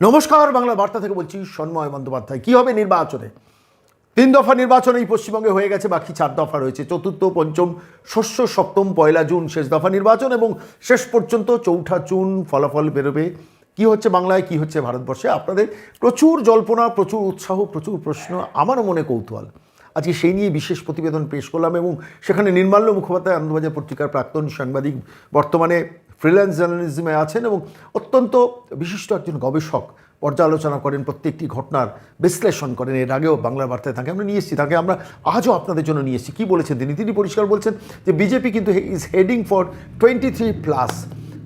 নমস্কার, বাংলা বার্তা থেকে বলছি সন্ময় বন্দ্যোপাধ্যায়। কী হবে নির্বাচনে? তিন দফা নির্বাচন এই পশ্চিমবঙ্গে হয়ে গেছে, বাকি চার দফা রয়েছে। চতুর্থ, পঞ্চম, ষষ্ঠ, সপ্তম, পয়লা জুন, শেষ দফা নির্বাচন এবং শেষ পর্যন্ত চৌঠা জুন ফলাফল বেরোবে। কি হচ্ছে বাংলায়, কি হচ্ছে ভারতবর্ষে? আপনাদের প্রচুর জল্পনা, প্রচুর উৎসাহ, প্রচুর প্রশ্ন, আমারও মনে কৌতূহল। আজকে সেই নিয়ে বিশেষ প্রতিবেদন পেশ করলাম এবং সেখানে নির্মাল্য মুখোপাধ্যায় আনন্দবাজার পত্রিকার প্রাক্তন সাংবাদিক, বর্তমানে ফ্রিল্যান্স জার্নালিজমে আছেন এবং অত্যন্ত বিশিষ্ট একজন গবেষক পর্যালোচনা করেন, প্রত্যেকটি ঘটনার বিশ্লেষণ করেন। এর আগেও বাংলা বার্তায় তাকে আমরা নিয়ে এসেছি, তাকে আমরা আজও আপনাদের জন্য নিয়ে এসেছি। কী বলেছেন তিনি? তিনি পরিষ্কার বলছেন যে, বিজেপি কিন্তু is heading for twenty three plus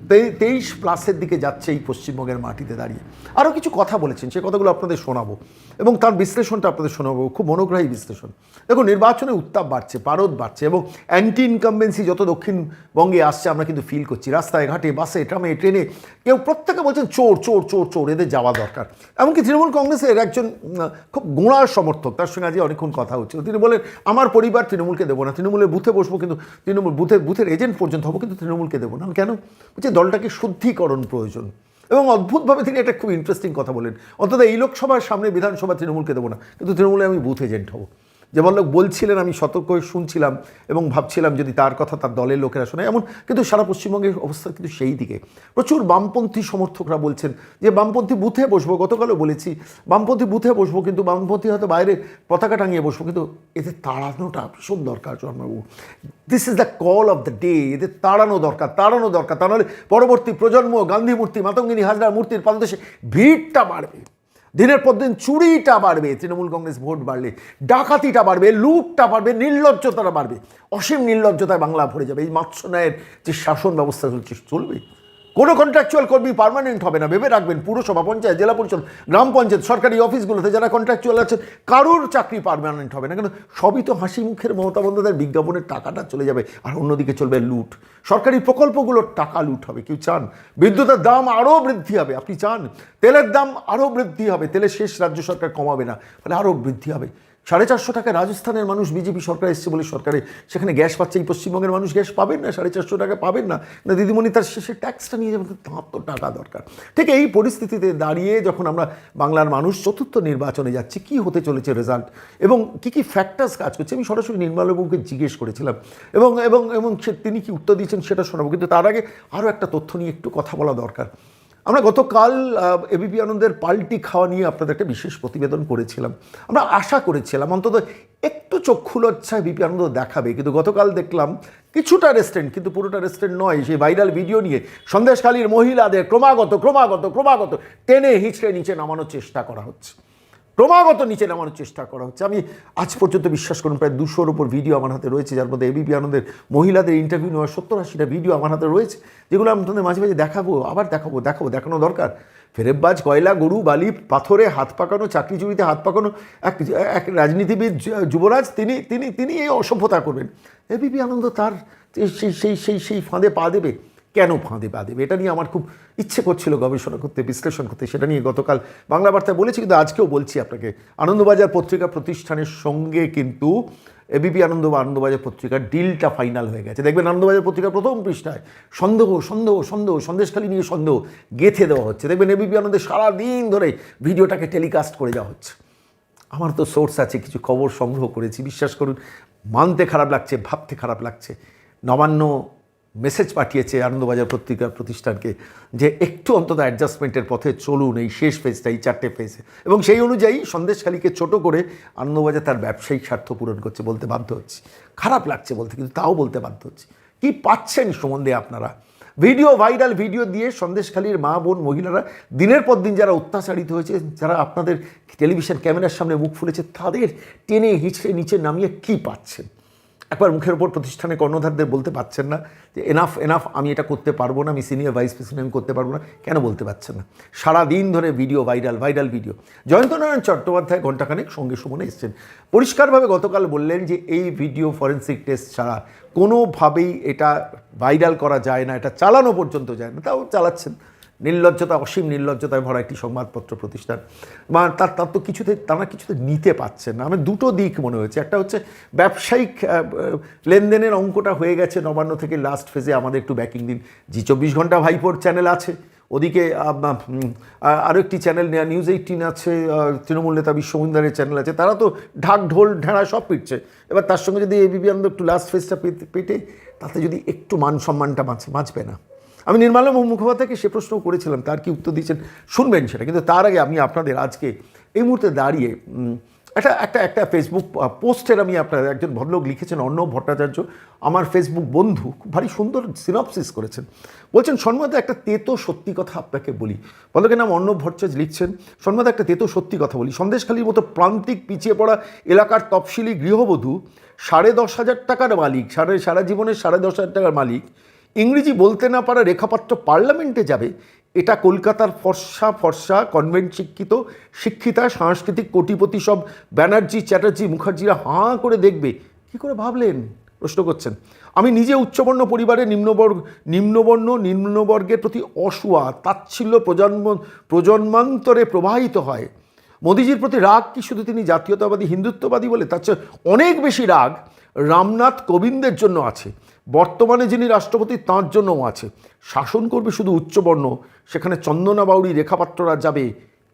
তেইশ প্লাসের দিকে যাচ্ছে এই পশ্চিমবঙ্গের মাটিতে দাঁড়িয়ে। আরও কিছু কথা বলেছেন, সে কথাগুলো আপনাদের শোনাবো। এবং তার বিশ্লেষণটা আপনাদের শোনাবো, খুব মনোগ্রাহী বিশ্লেষণ। দেখুন, নির্বাচনে উত্তাপ বাড়ছে, পারদ বাড়ছে, এবং অ্যান্টি ইনকামবেন্সি যত দক্ষিণবঙ্গে আসছে, আমরা কিন্তু ফিল করছি। রাস্তায় ঘাটে, বাসে, ট্রামে, ট্রেনে কেউ প্রত্যেকে বলছেন, চোর চোর চোর চোর, এদের যাওয়া দরকার। এমনকি তৃণমূল কংগ্রেসের একজন খুব গোড়ার সমর্থক, তার সঙ্গে আজকে অনেকক্ষণ কথা হচ্ছিল তিনি বলেন, আমার পরিবার তৃণমূলকে দেবো না, তৃণমূলের বুথে বসবো কিন্তু, তৃণমূল বুথে, বুথের এজেন্ট পর্যন্ত হব কিন্তু তৃণমূলকে দেবো না। কেন? বলছে দলটাকে শুদ্ধিকরণ প্রয়োজন। এবং অদ্ভুতভাবে তিনি একটা খুব ইন্টারেস্টিং কথা বলেন অন্তত এই লোকসভার সামনে বিধানসভা তৃণমূলকে দেবো না। কিন্তু তৃণমূলে আমি বুথ এজেন্ট হব। যেমন লোক বলছিলেন, আমি সতর্ক হয়ে শুনছিলাম এবং ভাবছিলাম যদি তার কথা তার দলের লোকেরা শোনে। এমন কিন্তু সারা পশ্চিমবঙ্গের অবস্থা কিন্তু সেই দিকে। প্রচুর বামপন্থী সমর্থকরা বলছেন যে, বামপন্থী বুথে বসবো, গতকালও বলেছি, বামপন্থী বুথে বসবো কিন্তু বামপন্থী হয়তো বাইরে পতাকা টাঙিয়ে বসবো, কিন্তু এদের তাড়ানোটা ভীষণ দরকার জন্মবাবু this is the call of the day এদের তাড়ানো দরকার তাড়ানো দরকার, তা নাহলে পরবর্তী প্রজন্ম, গান্ধী মূর্তি, মাতঙ্গিনী হাজরার মূর্তির পাদদেশে ভিড়টা বাড়বে। দিনের পর দিন চুরিটা বাড়বে, তৃণমূল কংগ্রেস ভোট বাড়লে, ডাকাতিটা বাড়বে, লুটটা বাড়বে, নির্লজ্জতাটা বাড়বে। অসীম নির্লজ্জতায় বাংলা ভরে যাবে। এই মাৎস্যন্যায়ের যে শাসন ব্যবস্থা চলছে, চলবে? কোনো কন্ট্রাকচুয়াল কর্মী পারমানেন্ট হবে না। ভেবে রাখবেন, পুরসভা, পঞ্চায়েত, জেলা পরিষদ, গ্রাম পঞ্চায়েত, সরকারি অফিসগুলোতে যারা কন্ট্রাকচুয়াল আছেন কারোর চাকরি পারমানেন্ট হবে না। কেন সবই তো হাসি মুখের মমতা বন্দ্যোপাধ্যায়ের বিজ্ঞাপনের টাকাটা চলে যাবে, আর অন্যদিকে চলবে লুট। সরকারি প্রকল্পগুলোর টাকা লুট হবে, কেউ চান? বিদ্যুতের দাম আরও বৃদ্ধি হবে, আপনি চান? তেলের দাম আরও বৃদ্ধি হবে তেলের শেষ রাজ্য সরকার কমাবে না ফলে আরও বৃদ্ধি হবে। সাড়ে চারশো টাকা রাজস্থানের মানুষ বিজেপি সরকার এসছে বলে সরকারে সেখানে গ্যাস পাচ্ছে, এই পশ্চিমবঙ্গের মানুষ গ্যাস পাবেন না, সাড়ে চারশো টাকা পাবেন না। না, দিদিমণি তার শেষে ট্যাক্সটা নিয়ে যাবেন, তাঁর তো টাকা দরকার। ঠিক এই পরিস্থিতিতে দাঁড়িয়ে যখন আমরা বাংলার মানুষ চতুর্থ নির্বাচনে যাচ্ছি, কি হতে চলেছে রেজাল্ট এবং কি কি ফ্যাক্টার্স কাজ করছে? আমি সরাসরি নির্মলবাবুকে জিজ্ঞেস করেছিলাম। এবং এবং এবং তিনি কি উত্তর দিয়েছেন সেটা শোনাবো। কিন্তু তার আগে আরও একটা তথ্য নিয়ে একটু কথা বলা দরকার। আমরা গতকাল এবিপি আনন্দের পাল্টি খাওয়া নিয়ে আপনাদের একটা বিশেষ প্রতিবেদন করেছিলাম। আমরা আশা করেছিলাম, অন্তত একটু চক্ষু লজ্জায় বিপি আনন্দ দেখাবে, কিন্তু গতকাল দেখলাম কিছুটা রেস্টুরেন্ট কিন্তু পুরোটা রেস্টুরেন্ট নয়, সেই ভাইরাল ভিডিও নিয়ে সন্দেশখালীর মহিলাদের ক্রমাগত ক্রমাগত ক্রমাগত টেনে হিঁচড়ে নিচে নামানোর চেষ্টা করা হচ্ছে। ক্রমাগত নিচে নামানোর চেষ্টা করা হচ্ছে আমি আজ পর্যন্ত বিশ্বাস করুন প্রায় দুশোর উপর ভিডিও আমার হাতে রয়েছে যার মধ্যে এবিপি আনন্দের মহিলাদের ইন্টারভিউ নেওয়ার সত্তর আশিটা ভিডিও আমার হাতে রয়েছে যেগুলো আমি তোমাদের মাঝে মাঝে দেখাবো আবার দেখাবো দেখাবো দেখানো দরকার ফেরেববাজ কয়লা গরু বালি পাথরে হাত পাকানো চাকরি চুরিতে হাত পাকানো এক এক রাজনীতিবিদ যুবরাজ তিনি তিনি তিনি এই অসভ্যতা করবেন এবিপি আনন্দ তার সেই সেই সেই সেই ফাঁদে পা দেবে কেন ফাঁদে পা দেবে? এটা নিয়ে আমার খুব ইচ্ছে করছিল গবেষণা করতে, বিশ্লেষণ করতে, সেটা নিয়ে গতকাল বাংলা বার্তায় বলেছি, কিন্তু আজকেও বলছি আপনাকে। আনন্দবাজার পত্রিকা প্রতিষ্ঠানের সঙ্গে কিন্তু এবিপি আনন্দ বা আনন্দবাজার পত্রিকার ডিলটা ফাইনাল হয়ে গেছে। দেখবেন আনন্দবাজার পত্রিকার প্রথম পৃষ্ঠায়, সন্দেহ সন্দেহ সন্দেহ, সন্দেশখালী নিয়ে সন্দেহ গেথে দেওয়া হচ্ছে। দেখবেন এবিপি আনন্দে সারাদিন ধরে ভিডিওটাকে টেলিকাস্ট করে দেওয়া হচ্ছে। আমার তো সোর্স আছে, কিছু খবর সংগ্রহ করেছি। বিশ্বাস করুন, মানতে খারাপ লাগছে, ভাবতে খারাপ লাগছে। নবান্ন মেসেজ পাঠিয়েছে আনন্দবাজার পত্রিকার প্রতিষ্ঠানকে যে একটু অন্তত অ্যাডজাস্টমেন্টের পথে চলুন এই শেষ ফেজটা এই চারটে ফেজে এবং সেই অনুযায়ী সন্দেশখালীকে ছোট করে আনন্দবাজার তার ব্যবসায়িক স্বার্থ পূরণ করছে বলতে বাধ্য হচ্ছে। খারাপ লাগছে বলতে, কিন্তু তাও বলতে বাধ্য হচ্ছে। কি পাচ্ছেন সম্বন্ধে আপনারা? ভিডিও ভাইরাল ভিডিও দিয়ে সন্দেশখালীর মা, বোন, মহিলারা দিনের পর দিন যারা অত্যাচারিত হয়েছে, যারা আপনাদের টেলিভিশন ক্যামেরার সামনে মুখ ফুলেছে, তাদের টেনে হিঁচড়ে নিচে নামিয়ে কি পাচ্ছেন? একবার মুখের ওপর প্রতিষ্ঠানে কর্ণধারদের বলতে পারছেন না যে এনাফ এনাফ আমি এটা করতে পারব না, আমি সিনিয়র ভাইস প্রেসিডেন্ট করতে পারব না, কেন বলতে পারছেন না? সারা দিন ধরে video viral viral video Jayantanarayan Chattopadhyay ঘণ্টাখানেক সঙ্গে সুমনে এসছেন। পরিষ্কারভাবে গতকাল বললেন যে এই ভিডিও ফরেন্সিক টেস্ট ছাড়া কোনোভাবেই এটা ভাইরাল করা যায় না, এটা চালানো পর্যন্ত যায় না, তাও চালাচ্ছেন। নির্লজ্জতা অসীম নির্লজ্জতায় ভরা একটি সংবাদপত্র প্রতিষ্ঠান। বা তার তার তো কিছুতে তারা কিছুতে নিতে পারছেন না। আমার দুটো দিক মনে হয়েছে। একটা হচ্ছে ব্যবসায়িক লেনদেনের অঙ্কটা হয়ে গেছে নবান্ন থেকে লাস্ট ফেজে আমাদের একটু ব্যাকিং দিন। জি চব্বিশ ঘণ্টা ভাইপোর চ্যানেল আছে। ওদিকে আম, আরও একটি চ্যানেল নেওয়া নিউজ এইটিন আছে তৃণমূল নেতা বিশ্বমন্দারের চ্যানেল আছে। তারা তো ঢাক ঢোল ঢেঁড়া সব পিটছে। এবার তার সঙ্গে যদি এবিপি আনন্দ একটু লাস্ট ফেসটা পেটে তাতে যদি একটু মান সম্মানটা বাঁচে বাঁচবে না। আমি নির্মালা মুখোপাধ্যায়কে সে প্রশ্ন করেছিলাম, তার কি উত্তর দিয়েছেন শুনবেন সেটা। কিন্তু তার আগে আমি আপনাদের আজকে এই মুহূর্তে দাঁড়িয়ে একটা একটা একটা ফেসবুক পোস্টের আমি আপনার একজন ভদ্রলোক লিখেছেন, অর্ণব ভট্টাচার্য, আমার ফেসবুক বন্ধু ভারী সুন্দর সিনপসিস করেছেন। বলছেন, সন্মতে একটা তেতো সত্যি কথা আপনাকে বলি। ভদ্রলোকের নাম অর্ণব ভট্টাচার্য লিখছেন, সন্মতে একটা তেতো সত্যি কথা বলি। সন্দেশখালীর মতো প্রান্তিক পিছিয়ে পড়া এলাকার তফসিলি গৃহবধূ, সাড়ে দশ হাজার টাকার মালিক, সাড়ে, সারা জীবনের সাড়ে দশ হাজার টাকার মালিক ইংরেজি বলতে না পারা রেখাপাত্র পার্লামেন্টে যাবে, এটা কলকাতার ফর্সা ফর্সা কনভেন্ট শিক্ষিত, শিক্ষিতা, সাংস্কৃতিক কোটিপতি সব ব্যানার্জি, চ্যাটার্জি, মুখার্জিরা হাঁ করে দেখবে। কি করে ভাবলেন? প্রশ্ন করছেন। আমি নিজে উচ্চবর্ণ পরিবারে নিম্নবর্গ, নিম্নবর্ণ, নিম্নবর্গের প্রতি অসুয়া, তাচ্ছিল্য প্রজন্ম, প্রজন্মান্তরে প্রবাহিত হয়। মোদিজির প্রতি রাগ কি শুধু তিনি জাতীয়তাবাদী, হিন্দুত্ববাদী বলে? তার চেয়ে অনেক বেশি রাগ রামনাথ কোবিন্দের জন্য আছে। বর্তমানে যিনি রাষ্ট্রপতি, তাঁর জন্যও আছে। শাসন করবে শুধু উচ্চবর্ণ, সেখানে চন্দনা বাউরি রেখাপাত্ররা যাবে।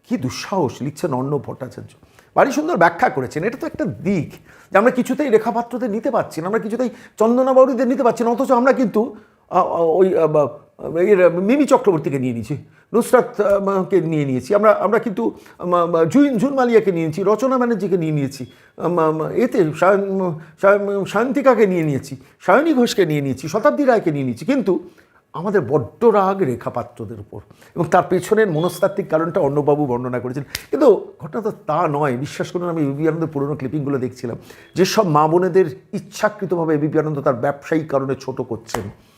কি দুঃসাহস, লিখছেন অন্ন ভট্টাচার্য। বাড়ি সুন্দর ব্যাখ্যা করেছেন, এটা তো একটা দিক যে আমরা কিছুতেই রেখাপাত্রদের নিতে পারছি না, আমরা কিছুতেই চন্দনা বাউরিদের নিতে পারছি না, অথচ আমরা কিন্তু ওই মিমি চক্রবর্তীকে নিয়ে নিয়েছি নুসরাত আ, মা- কে নিয়ে নিয়েছি। আমরা আমরা কিন্তু জুইন জুন মালিয়াকে নিয়ে নিয়েছি রচনা ব্যানার্জিকে নিয়ে নিয়েছি এতে সায়ন্তিকাকে নিয়ে নিয়েছি সায়নী ঘোষকে নিয়ে নিয়েছি শতাব্দী রায়কে নিয়ে নিয়েছি। কিন্তু আমাদের বড্ড রাগ রেখাপাত্রদের উপর এবং তার পেছনের মনস্তাত্ত্বিক কারণটা অন্নবাবু বর্ণনা করেছেন। কিন্তু ঘটনা তো নয় বিশ্বাস করুন আমি এবিপি আনন্দের পুরোনো ক্লিপিংগুলো দেখছিলাম। যেসব মা বোনেদের ইচ্ছাকৃতভাবে এবিপি আনন্দ তার ব্যবসায়িক কারণে ছোট করছেন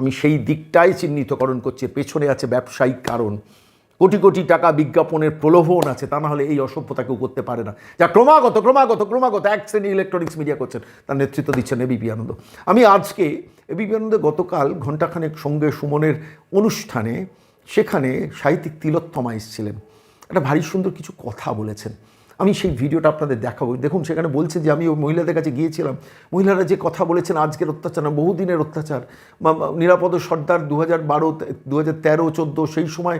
আমি সেই দিকটাই চিহ্নিতকরণ করছি, পেছনে আছে ব্যবসায়িক কারণ। কোটি কোটি টাকা বিজ্ঞাপনের প্রলোভন আছে, তা না হলে এই অসভ্যতা কেউ করতে পারে না। যা ক্রমাগত ক্রমাগত ক্রমাগত, এক শ্রেণি ইলেকট্রনিক্স মিডিয়া করছেন, তার নেতৃত্ব দিচ্ছেন এবিপি আনন্দ আমি আজকে এবিপি আনন্দে গতকাল ঘণ্টাখানেক সঙ্গে সুমনের অনুষ্ঠানে, সেখানে সাহিত্যিক তিলোত্তমা এসেছিলেন। একটা ভারী সুন্দর কিছু কথা বলেছেন। আমি সেই ভিডিওটা আপনাদের দেখাবো। দেখুন, সেখানে বলছে যে আমি ওই মহিলাদের কাছে গিয়েছিলাম। মহিলারা যে কথা বলেছেন, আজকের অত্যাচার না, বহুদিনের অত্যাচার। নিরাপদ সর্দার দু হাজার বারো দু হাজার তেরো, চোদ্দ, সেই সময়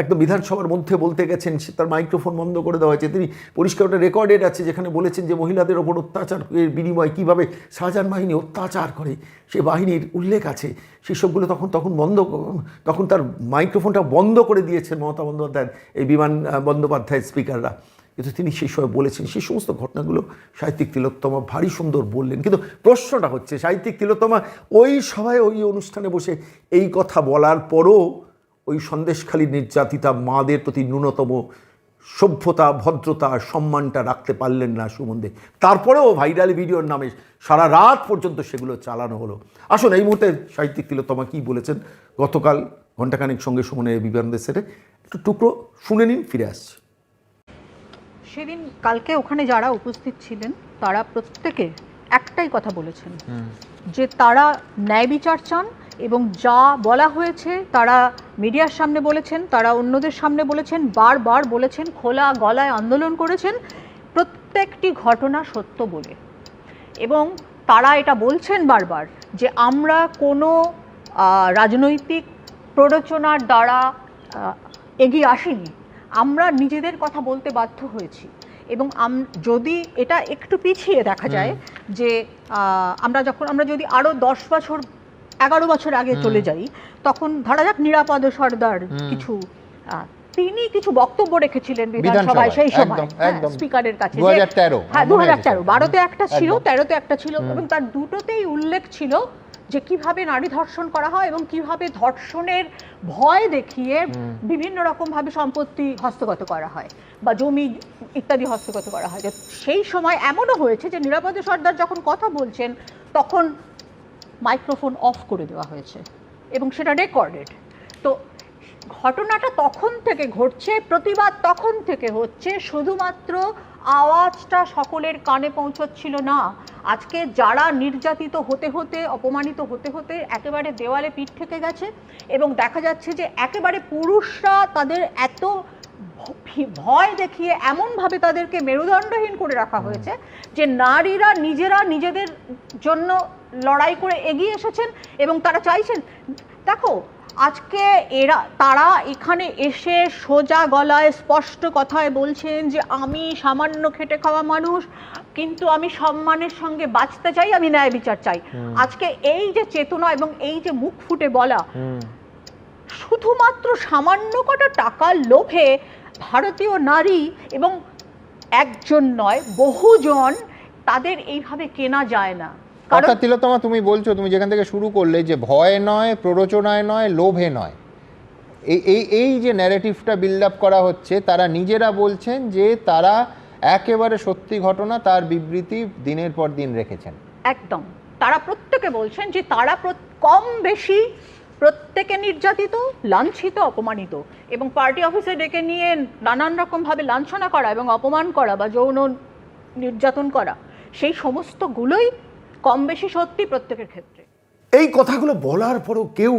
একদম বিধানসভার মধ্যে বলতে গেছেন তার মাইক্রোফোন বন্ধ করে দেওয়া হয়েছে। তিনি পরিষ্কার ওটা রেকর্ডেড আছে, যেখানে বলেছেন যে মহিলাদের ওপর অত্যাচার এর বিনিময়ে কীভাবে শাহজাহান বাহিনী অত্যাচার করে। সে বাহিনীর উল্লেখ আছে। সেসবগুলো তখন তখন বন্ধ, তখন তার মাইক্রোফোনটা বন্ধ করে দিয়েছেন মমতা বন্দ্যোপাধ্যায়, এই বিমান বন্দ্যোপাধ্যায়ের স্পিকাররা। কিন্তু তিনি সেই সময় বলেছেন, সেই সমস্ত ঘটনাগুলো সাহিত্যিক তিলোত্তমা ভারী সুন্দর বললেন। কিন্তু প্রশ্নটা হচ্ছে, সাহিত্যিক তিলোত্তমা ওই সভায়, ওই অনুষ্ঠানে বসে এই কথা বলার পরও ওই সন্দেশখালী নির্যাতিতা মাদের প্রতি ন্যূনতম সভ্যতা, ভদ্রতা, সম্মানটা রাখতে পারলেন না সুমন্দে তারপরেও ভাইরাল ভিডিওর নামে সারা রাত পর্যন্ত সেগুলো চালানো হলো। আসুন এই মুহূর্তে সাহিত্যিক তিলোত্তমা কী বলেছেন? গতকাল ঘণ্টাখানিক সঙ্গে সুমনের বিবেকানন্দের সেটে একটু টুকরো শুনে নিন, ফিরে আসছি। সেদিন কালকে ওখানে যারা উপস্থিত ছিলেন তারা প্রত্যেকে একটাই কথা বলেছেন। যে তারা ন্যায় বিচার চান এবং যা বলা হয়েছে তারা মিডিয়ার সামনে বলেছেন তারা অন্যদের সামনে বলেছেন বারবার বলেছেন খোলা গলায় আন্দোলন করেছেন। প্রত্যেকটি ঘটনা সত্য বলে। এবং তারা এটা বলছেন বারবার যে আমরা কোনো রাজনৈতিক প্ররোচনার দ্বারা এগিয়ে আসিনি। আমরা নিজেদের কথা বলতে বাধ্য হয়েছি। এবং যদি এটা একটু পিছিয়ে দেখা যায় যে আমরা যখন আমরা যদি আরও দশ বছর এগারো বছর আগে চলে যাই তখন ধরা যাক নিরাপদ সর্দার কিছু আহ, তিনি কিছু বক্তব্য রেখেছিলেন বিধানসভায় সেই সময় একদম। স্পিকারের কাছে হ্যাঁ দু হাজার তেরো বারোতে একটা ছিল তেরোতে একটা ছিল এবং তার দুটোতেই উল্লেখ ছিল যে কীভাবে নারী ধর্ষণ করা হয় এবং কীভাবে ধর্ষণের ভয় দেখিয়ে বিভিন্ন রকম ভাবে সম্পত্তি হস্তগত করা হয় বা জমি ইত্যাদি হস্তগত করা হয়। সেই সময় এমনও হয়েছে যে নিরাপদে সর্দার যখন কথা বলছেন তখন মাইক্রোফোন অফ করে দেওয়া হয়েছে এবং সেটা রেকর্ডেড। তো ঘটনাটা তখন থেকে ঘটছে প্রতিবাদ তখন থেকে হচ্ছে শুধুমাত্র আওয়াজটা সকলের কানে পৌঁছচ্ছিল না আজকে যারা নির্যাতিত হতে হতে, অপমানিত হতে হতে একেবারে দেওয়ালে পিঠ থেকে গেছে এবং দেখা যাচ্ছে যে একেবারে পুরুষরা তাদের এত ভয় দেখিয়ে এমনভাবে তাদেরকে মেরুদণ্ডহীন করে রাখা হয়েছে যে নারীরা নিজেরা নিজেদের জন্য লড়াই করে এগিয়ে এসেছেন এবং তারা চাইছেন, দেখো আজকে এরা, তারা এখানে এসে সোজা গলায় স্পষ্ট কথায় বলছেন যে আমি সামান্য খেটে খাওয়া মানুষ কিন্তু আমি সম্মানের সঙ্গে বাঁচতে চাই আমি ন্যায় বিচার চাই। আজকে এই যে চেতনা এবং এই যে মুখ ফুটে বলা শুধুমাত্র সামান্য কটা টাকার লোভে ভারতীয় নারী এবং একজন নয় বহুজন তাদের এইভাবে কেনা যায় না। অর্থাৎ তিলোত্তমা তুমি বলছো তুমি যেখান থেকে শুরু করলে যে ভয় নয় প্ররোচনায় নয় লোভে নয়। এই এই এই যে ন্যারেটিভটা বিল্ড আপ করা হচ্ছে তারা নিজেরা বলছেন যে তারা একেবারে সত্যি ঘটনা তার বিবৃতি দিনের পর দিন রেখেছেন। একদম। তারা প্রত্যেকে বলছেন যে তারা কম বেশি প্রত্যেকে নির্যাতিত লাঞ্ছিত অপমানিত এবং পার্টি অফিসে ডেকে নিয়ে নানান রকমভাবে লাঞ্ছনা করা এবং অপমান করা বা যৌন নির্যাতন করা সেই সমস্তগুলোই কম বেশি সত্যি প্রত্যেকের ক্ষেত্রে। এই কথাগুলো বলার পরও কেউ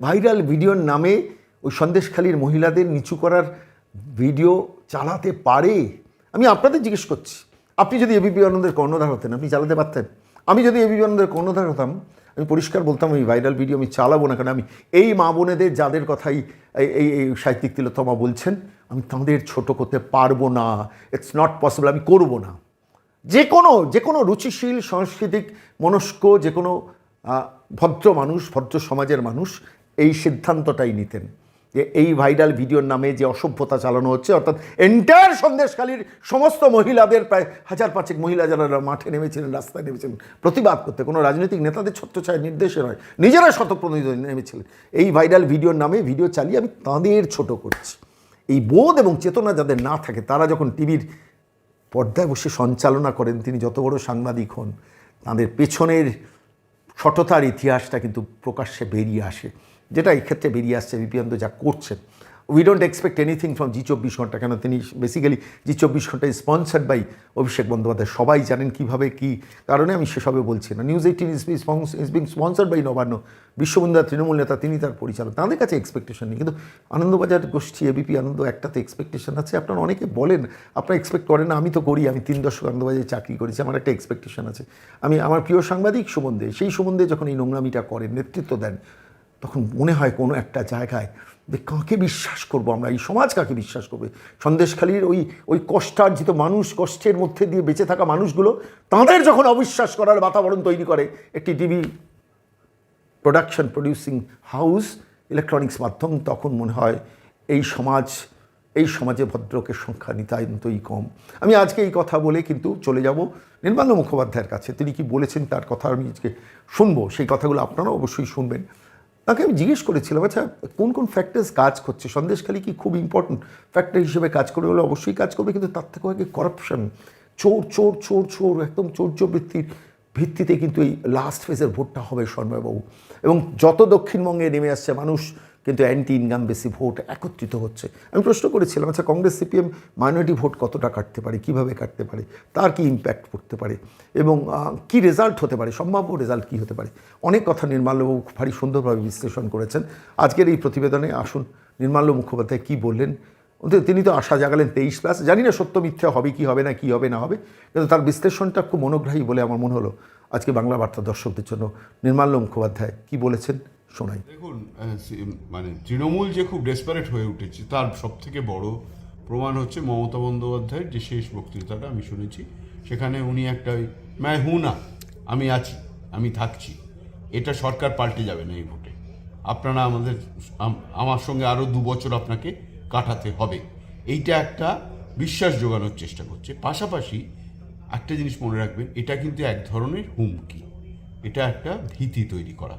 ভাইরাল ভিডিওর নামে ওই সন্দেশখালীর মহিলাদের নিচু করার ভিডিও চালাতে পারে? আমি আপনাদের জিজ্ঞেস করছি, আপনি যদি এবিপি আনন্দের কর্ণধার হতেন, আপনি চালাতে পারতেন? আমি যদি এবিপি আনন্দের কর্ণধার হতাম, আমি পরিষ্কার বলতাম, এই ভাইরাল ভিডিও আমি চালাবো না কারণ আমি এই মা বোনেদের যাদের কথাই এই এই এই সাহিত্যিক তিলোত্তমা বলছেন, আমি তাদের ছোট করতে পারব না। ইটস নট পসিবল আমি করব না। যে কোনো যে কোনো রুচিশীল, সাংস্কৃতিক, মনস্ক, যে কোনো ভদ্র মানুষ, ভদ্র সমাজের মানুষ এই সিদ্ধান্তটাই নিতেন। যে এই ভাইরাল ভিডিওর নামে যে অসভ্যতা চালানো হচ্ছে, অর্থাৎ এন্টায়ার সন্দেশকালীর সমস্ত মহিলাদের প্রায় হাজার পাঁচেক মহিলা যারা মাঠে নেমেছিলেন, রাস্তায় নেমেছিলেন, প্রতিবাদ করতে। কোনো রাজনৈতিক নেতাদের ছত্রছায় নির্দেশে নয়, নিজেরা শতপ্রণোদিত নেমেছিলেন। এই ভাইরাল ভিডিওর নামে ভিডিও চালিয়ে আমি তাঁদের ছোট করছি। এই বোধ এবং চেতনা যাদের না থাকে, তারা যখন টিভির পর্দায় বসে সঞ্চালনা করেন, তিনি যত বড় সাংবাদিক হন, তাদের পেছনের সততার ইতিহাসটা কিন্তু প্রকাশ্যে বেরিয়ে আসে। যেটা এই ক্ষেত্রে বেরিয়ে আসছে বিপিএন্ত যা করছেন। We don't expect anything from Zee চব্বিশ ঘণ্টা কেন তিনি বেসিক্যালি জি চব্বিশ ঘণ্টা স্পন্সার্ড বাই অভিষেক বন্দ্যোপাধ্যায়। সবাই জানেন কীভাবে, কি কারণে আমি সেসবে বলছি না। News eighteen is is being sponsored by Nabanna. Bishwabandhu Trinamool নেতা, তিনি তার পরিচালক। তাদের কাছে এক্সপেকটেশন নেই। কিন্তু আনন্দবাজার গোষ্ঠী এবিপি আনন্দ একটাতে এক্সপেকটেশন আছে। আপনারা অনেকে বলেন, আপনারা এক্সপেক্ট করেন আমি তো করি, আমি তিন দশক আনন্দবাজারে চাকরি করেছি, আমার একটা এক্সপেকটেশন আছে। আমি, আমার প্রিয় সাংবাদিক সুমন্দে সেই সুমন্দে যখন এই নোংরামিটা করেন, নেতৃত্ব দেন তখন মনে হয় কোনো একটা জায়গায় যে কাকে বিশ্বাস করব আমরা? এই সমাজ কাকে বিশ্বাস করবে? সন্দেশখালীর ওই ওই কষ্টার্জিত মানুষ, কষ্টের মধ্যে দিয়ে বেঁচে থাকা মানুষগুলো তাদের যখন অবিশ্বাস করার বাতাবরণ তৈরি করে, একটি TV production producing house electronics মাধ্যম, তখন মনে হয় এই সমাজ, এই সমাজে ভদ্রকের সংখ্যা নিতান্তই কম। আমি আজকে এই কথা বলে কিন্তু চলে যাব নির্মাল্য মুখোপাধ্যায়ের কাছে। তিনি কি বলেছেন তার কথা আমি আজকে শুনব। সেই কথাগুলো আপনারাও অবশ্যই শুনবেন। তাকে আমি জিজ্ঞেস করেছিলাম আচ্ছা কোন কোন ফ্যাক্টার্স কাজ করছে? সন্দেশখালী কি খুব ইম্পর্টেন্ট ফ্যাক্টর হিসেবে কাজ করবে বলে অবশ্যই কাজ করবে, কিন্তু তার থেকেও আগে করাপশন চোর চোর চোর চোর, একদম চৌর্যবৃত্তির ভিত্তিতে কিন্তু এই লাস্ট ফেজের ভোটটা হবে সন্ময়বাবু এবং যত দক্ষিণবঙ্গে নেমে আসছে, মানুষ কিন্তু অ্যান্টি ইনকাম বেশি ভোট একত্রিত হচ্ছে। আমি প্রশ্ন করেছিলাম আচ্ছা কংগ্রেস সিপিএম মাইনরিটি ভোট কতটা কাটতে পারে, কীভাবে কাটতে পারে, তার কি ইম্প্যাক্ট পড়তে পারে এবং কি রেজাল্ট হতে পারে, সম্ভাব্য রেজাল্ট কি হতে পারে? অনেক কথা নির্মাল্যবাবু ভারী সুন্দরভাবে বিশ্লেষণ করেছেন। আজকের এই প্রতিবেদনে আসুন নির্মাল্য মুখোপাধ্যায় কী বললেন? তিনি তো আশা জাগালেন তেইশ প্লাস জানি না সত্য মিথ্যা হবে কি হবে না, কি হবে না হবে, কিন্তু তার বিশ্লেষণটা খুব মনোগ্রাহী বলে আমার মনে হলো। আজকে বাংলা বার্তা দর্শকদের জন্য নির্মাল্য মুখোপাধ্যায় কী বলেছেন? শোনাই। দেখুন মানে তৃণমূল যে খুব ডেসপারেট হয়ে উঠেছে, তার সব থেকে বড় প্রমাণ হচ্ছে মমতা বন্দ্যোপাধ্যায়ের যে শেষ বক্তৃতাটা আমি শুনেছি। সেখানে উনি একটা ওই ম্যায় হু না, আমি আছি, আমি থাকছি। এটা সরকার পাল্টে যাবে না এই ভোটে। আপনারা আমাদের আমার সঙ্গে আরও দু বছর আপনাকে কাটাতে হবে। এইটা একটা বিশ্বাস জোগানোর চেষ্টা করছে। পাশাপাশি একটা জিনিস মনে রাখবেন, এটা কিন্তু এক ধরনের হুমকি। এটা একটা ভীতি তৈরি করা।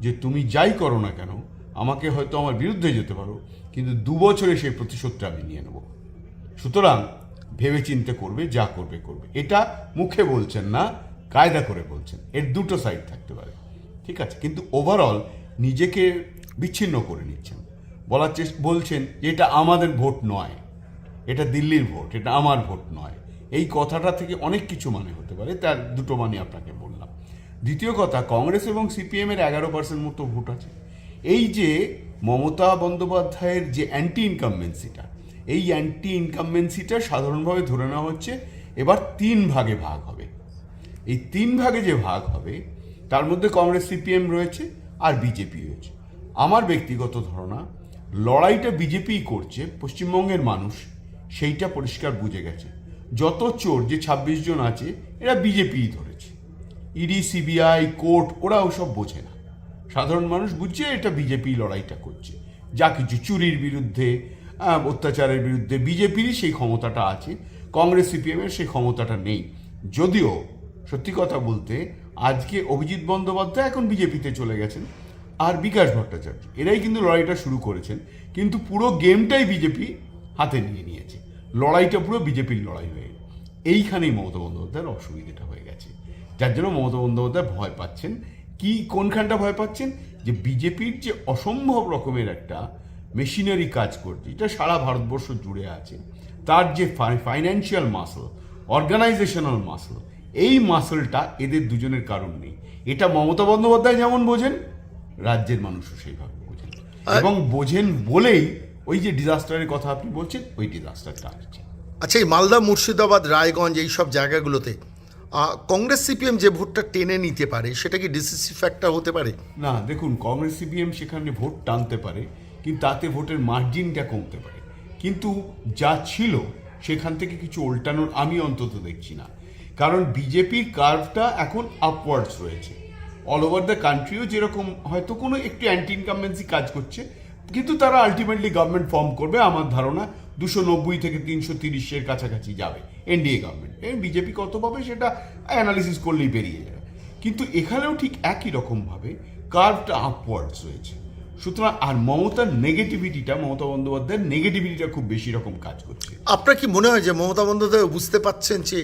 যে তুমি যাই করো না কেন, আমাকে হয়তো আমার বিরুদ্ধে যেতে পারো, কিন্তু দু বছরে সেই প্রতিশোধটা আমি নিয়ে নেব। সুতরাং ভেবে চিন্তে করবে, যা করবে করবে। এটা মুখে বলছেন না, কায়দা করে বলছেন। এর দুটো সাইড থাকতে পারে। ঠিক আছে? কিন্তু ওভারঅল নিজেকে বিচ্ছিন্ন করে নিচ্ছেন। বলার চেষ্টা বলছেন যে এটা আমাদের ভোট নয়। এটা দিল্লির ভোট, এটা আমার ভোট নয়। এই কথাটা থেকে অনেক কিছু মানে হতে পারে, তার দুটো মানে আপনাকে দ্বিতীয় কথা, কংগ্রেস এবং সিপিএম এর এগারো পার্সেন্ট মতো ভোট আছে। এই যে মমতা বন্দ্যোপাধ্যায়ের যে অ্যান্টি ইনকামবেন্সিটা এই অ্যান্টি ইনকামবেন্সিটা সাধারণভাবে ধরে নেওয়া হচ্ছে, এবার তিন ভাগে ভাগ হবে। এই তিন ভাগে যে ভাগ হবে, তার মধ্যে কংগ্রেস, সিপিএম রয়েছে আর বিজেপি রয়েছে। আমার ব্যক্তিগত ধারণা, লড়াইটা বিজেপি করছে, পশ্চিমবঙ্গের মানুষ, সেইটা পরিষ্কার বুঝে গেছে। যত চোর যে ছাব্বিশ জন আছে, এরা বিজেপিই ধরেছে। ইডি সিবিআই কোর্ট ওরা ওসব বোঝে না। সাধারণ মানুষ বুঝছে এটা বিজেপি লড়াইটা করছে। যা কিছু চুরির বিরুদ্ধে অত্যাচারের বিরুদ্ধে বিজেপিরই সেই ক্ষমতাটা আছে, কংগ্রেস, সিপিএমের সেই ক্ষমতাটা নেই। যদিও, সত্যি কথা বলতে, আজকে অভিজিৎ বন্দ্যোপাধ্যায় এখন বিজেপিতে চলে গেছেন আর বিকাশ ভট্টাচার্য। এরাই কিন্তু লড়াইটা শুরু করেছেন, কিন্তু পুরো গেমটাই বিজেপি হাতে নিয়ে নিয়েছে। লড়াইটা পুরো বিজেপির লড়াই হয়ে, এইখানেই মমতা বন্দ্যোপাধ্যায়ের অসুবিধাটা হয়ে গেছে। যার জন্য মমতা বন্দ্যোপাধ্যায় ভয় পাচ্ছেন। কি কোনখানটা ভয় পাচ্ছেন? যে বিজেপির যে অসম্ভব রকমের একটা মেশিনারি কাজ করছে এটা সারা ভারতবর্ষ জুড়ে আছে। তার যে ফাইন্যান্সিয়াল মাসল অর্গানাইজেশনাল মাসল এই মাসলটা এদের দুজনের কারণ নেই। এটা মমতা বন্দ্যোপাধ্যায় যেমন বোঝেন রাজ্যের মানুষও সেইভাবে বোঝেন। এবং বোঝেন বলেই ওই যে ডিজাস্টারের কথা আপনি বলছেন ওই ডিজাস্টারটা আসছে। আচ্ছা এই মালদা মুর্শিদাবাদ রায়গঞ্জ এই সব জায়গাগুলোতে কংগ্রেস সিপিএম যে ভোটটা টেনে নিতে পারে, সেটা কি ডিসিসিভ ফ্যাক্টর হতে পারে? না, দেখুন, কংগ্রেস সিপিএম সেখানে ভোট টানতে পারে, কিন্তু তাতে ভোটের মার্জিনটা কমতে পারে। কিন্তু যা ছিল, সেখান থেকে কিছু উল্টানোর আমি অন্তত দেখছি না। কারণ বিজেপির কার্ভটা এখন আপওয়ার্ডস রয়েছে। অল ওভার দ্য কান্ট্রিও যেরকম হয়তো কোনো একটু অ্যান্টি ইনকামেন্সি কাজ করছে, কিন্তু তারা আলটিমেটলি গভর্নমেন্ট ফর্ম করবে, আমার ধারণা দুশো নব্বই থেকে তিনশো তিরিশের কাছাকাছি যাবে। এনডিএ গভর্নমেন্ট বিজেপি কত পাবে সেটা অ্যানালিসিস করলেই বেরিয়ে যাবে। কিন্তু এখানেও ঠিক একই রকমভাবে কার্ভটা আপওয়ার্ডস রয়েছে। সুতরাং আর মমতার নেগেটিভিটিটা মমতা বন্দ্যোপাধ্যায়ের নেগেটিভিটিটা খুব বেশি রকম কাজ করছে। আপনার কি মনে হয় যে মমতা বন্দ্যোপাধ্যায় বুঝতে পাচ্ছেন যে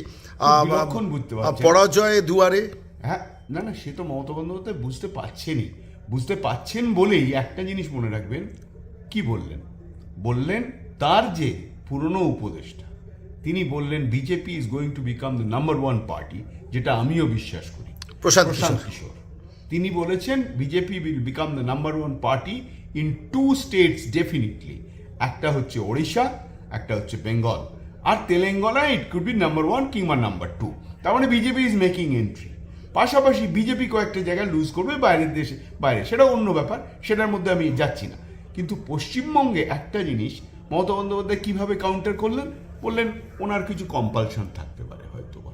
বিলক্ষণ বুঝতে পারছেন। পরাজয়ে দুয়ারে? হ্যাঁ না না সে তো মমতা বন্দ্যোপাধ্যায় বুঝতে পারছেনই। বুঝতে পারছেন বলেই একটা জিনিস মনে রাখবেন। কি বললেন? বললেন তার যে পুরনো উপদেষ্টা তিনি বললেন BJP is going to become the number one party যেটা আমিও বিশ্বাস করি। প্রশান্ত প্রশান্ত কিশোর। কিশোর। তিনি বলেছেন BJP will become the number one party in two states definitely একটা হচ্ছে ওড়িশা একটা হচ্ছে Bengal. R Telangana it could be number one কিংবা নাম্বার টু তার মানে বিজেপি ইজ মেকিং এন্ট্রি পাশাপাশি বিজেপি কয়েকটা জায়গায় লুজ করবে বাইরের দেশে বাইরে। সেটা অন্য ব্যাপার সেটার মধ্যে আমি যাচ্ছি না। কিন্তু পশ্চিমবঙ্গে একটা জিনিস মমতা বন্দ্যোপাধ্যায় কীভাবে কাউন্টার করলেন? বললেন ওনার কিছু কম্পালশন থাকতে পারে হয়তো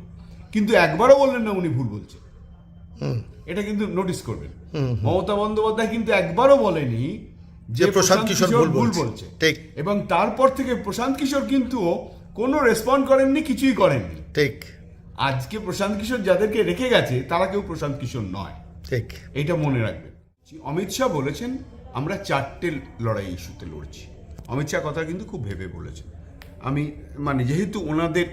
কিন্তু একবারও বললেন না উনি ভুল বলছেন। এটা কিন্তু নোটিস করবেন। মমতা বন্দ্যোপাধ্যায় কিন্তু একবারও বলেনি যে প্রশান্ত কিশোর ভুল বলছে। ঠিক। এবং তারপর থেকে প্রশান্ত কিশোর কিন্তু কোনো রেসপন্ড করেননি কিছুই করেননি। ঠিক। আজকে প্রশান্ত কিশোর যাদেরকে রেখে গেছে তারা কেউ প্রশান্ত কিশোর নয়। ঠিক। এটা মনে রাখবেন। অমিত শাহ বলেছেন আমরা চারটে লড়াই ইস্যুতে লড়ছি। অমিত শাহ কথা কিন্তু খুব ভেবে বলেছেন। আমি মানে যেহেতু ওনাদের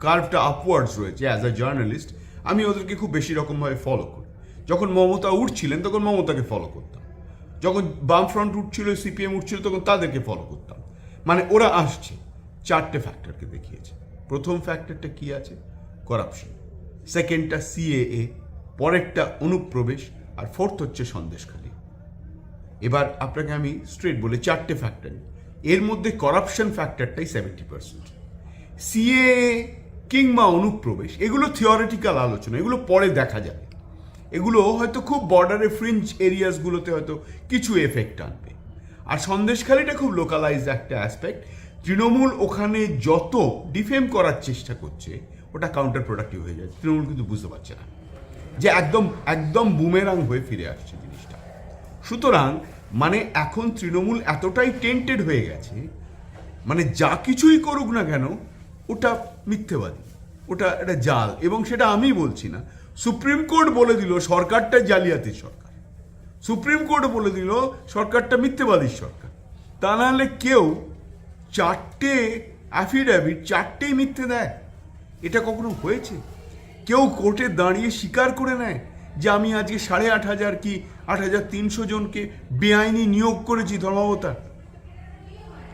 কার্ভটা আপওয়ার্ডস রয়েছে অ্যাজ আ জার্নালিস্ট আমি ওদেরকে খুব বেশি রকমভাবে ফলো করি। যখন মমতা উঠছিলেন, তখন মমতাকে ফলো করতাম। যখন বামফ্রন্ট উঠছিল সিপিএম উঠছিল, তখন তাদেরকে ফলো করতাম। মানে ওরা আসছে, চারটে ফ্যাক্টরকে দেখিয়েছে। প্রথম ফ্যাক্টরটা কি আছে? করাপশন সেকেন্ডটা সিএএ পরেরটা অনুপ্রবেশ, আর ফোর্থ হচ্ছে সন্দেশখালী এবার আপনাকে আমি স্ট্রেট বলে, চারটে ফ্যাক্টর এর মধ্যে করাপশন ফ্যাক্টরটাই সেভেন্টি পার্সেন্ট সিএ কিংবা অনুপ্রবেশ, এগুলো থিওরিটিক্যাল আলোচনা, এগুলো পরে দেখা যাবে। এগুলো হয়তো খুব বর্ডারে ফ্রিঞ্জ এরিয়াসগুলোতে হয়তো কিছু এফেক্ট আনবে। আর সন্দেশখালীটা খুব লোকালাইজড একটা অ্যাসপেক্ট তৃণমূল ওখানে যত ডিফেম করার চেষ্টা করছে, ওটা কাউন্টার প্রোডাক্টিভ হয়ে যায় তৃণমূল কিন্তু বুঝতে পারছে না যে একদম একদম বুমেরাং হয়ে ফিরে আসছে জিনিসটা। সুতরাং মানে এখন তৃণমূল এতটাই টেন্টেড হয়ে গেছে মানে যা কিছুই করুক না কেন, ওটা মিথ্যেবাদী, ওটা একটা জাল। এবং সেটা আমি বলছি না, সুপ্রিম কোর্ট বলে দিল সরকারটা জালিয়াতির সরকার। সুপ্রিম কোর্ট বলে দিল সরকারটা মিথ্যেবাদীর সরকার। তা নাহলে কেউ চারটে অ্যাফিডেভিট চারটেই মিথ্যে দেয়। এটা কখনো হয়েছে? কেউ কোর্টে দাঁড়িয়ে স্বীকার করে নেয়? যে আমি আজকে সাড়ে আট হাজার কি আট হাজার তিনশো জনকে বেআইনি নিয়োগ করেছি ধর্মাবতার?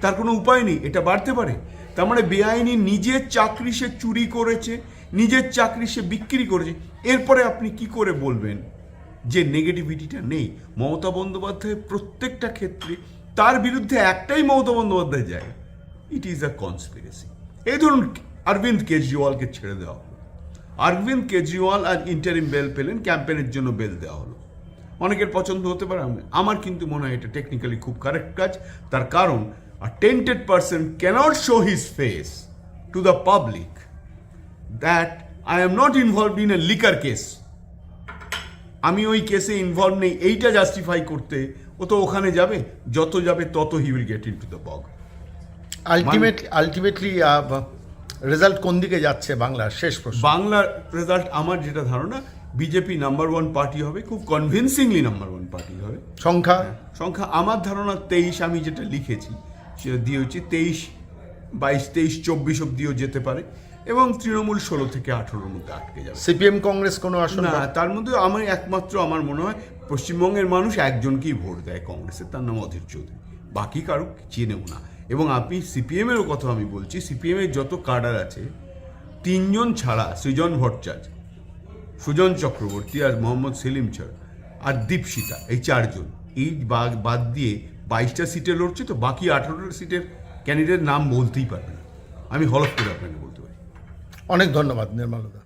তার কোনো উপায় নেই, এটা বাড়তে পারে। তার মানে বেআইনি নিজের চাকরি সে চুরি করেছে, নিজের চাকরি সে বিক্রি করেছে। এরপরে আপনি কি করে বলবেন যে নেগেটিভিটিটা নেই? মমতা বন্দ্যোপাধ্যায়ের প্রত্যেকটা ক্ষেত্রে তার বিরুদ্ধে একটাই মমতা বন্দ্যোপাধ্যায় যায়। ইট ইজ আ কনস্পিরেসি এই ধরুন, অরবিন্দ কেজরিওয়ালকে ছেড়ে দেওয়া হলো। অরবিন্দ কেজরিওয়াল আজ ইন্টারিম বেল পেলেন ক্যাম্পেনের জন্য বেল দেওয়া হলো। অনেকের পছন্দ হতে পারে, আমি- আমার কিন্তু মনে হয় এটা টেকনিক্যালি খুব কারেক্ট কাজ। তার কারণ, a tainted person cannot show his face to the public that I am not involved in a liquor case. আমি ওই কেসে ইনভলভ নেই, এইটা জাস্টিফাই করতে, ও তো ওখানে যাবে, যত যাবে তত he will get in to the bog ultimate ultimately result কোন দিকে যাচ্ছে বাংলার? শেষ প্রশ্ন। বাংলার রেজাল্ট আমার যেটা ধারণা বিজেপি নাম্বার ওয়ান পার্টি হবে খুব কনভিনসিংলি নাম্বার ওয়ান পার্টি হবে। সংখ্যা? সংখ্যা আমার ধারণা তেইশ আমি যেটা লিখেছি সেটা দিয়ে হচ্ছে তেইশ বাইশ তেইশ চব্বিশ অব্দিও যেতে পারে এবং তৃণমূল ষোলো থেকে আঠেরোর মধ্যে আটকে যাবে। সিপিএম কংগ্রেস কোনো আসন না তার মধ্যে আমার একমাত্র আমার মনে হয় পশ্চিমবঙ্গের মানুষ একজনকেই ভোট দেয় কংগ্রেসের তার নাম অধীর চৌধুরী। বাকি কারও চেনেও না। এবং আপনি সিপিএমেরও কথা আমি বলছি, সিপিএমের যত কার্ডার আছে, তিনজন ছাড়া সৃজন ভট্টাচার্য, সুজন চক্রবর্তী আর মোহাম্মদ সেলিম ছাড়া, আর দীপশিতা, এই চারজন, এই বাদ দিয়ে বাইশটা সিটে লড়ছে তো বাকি আঠারোটা সিটের ক্যান্ডিডেট নাম বলতেই পারবে না। আমি হলফ করে আপনাকে বলতে পারি। অনেক ধন্যবাদ নির্মলদা।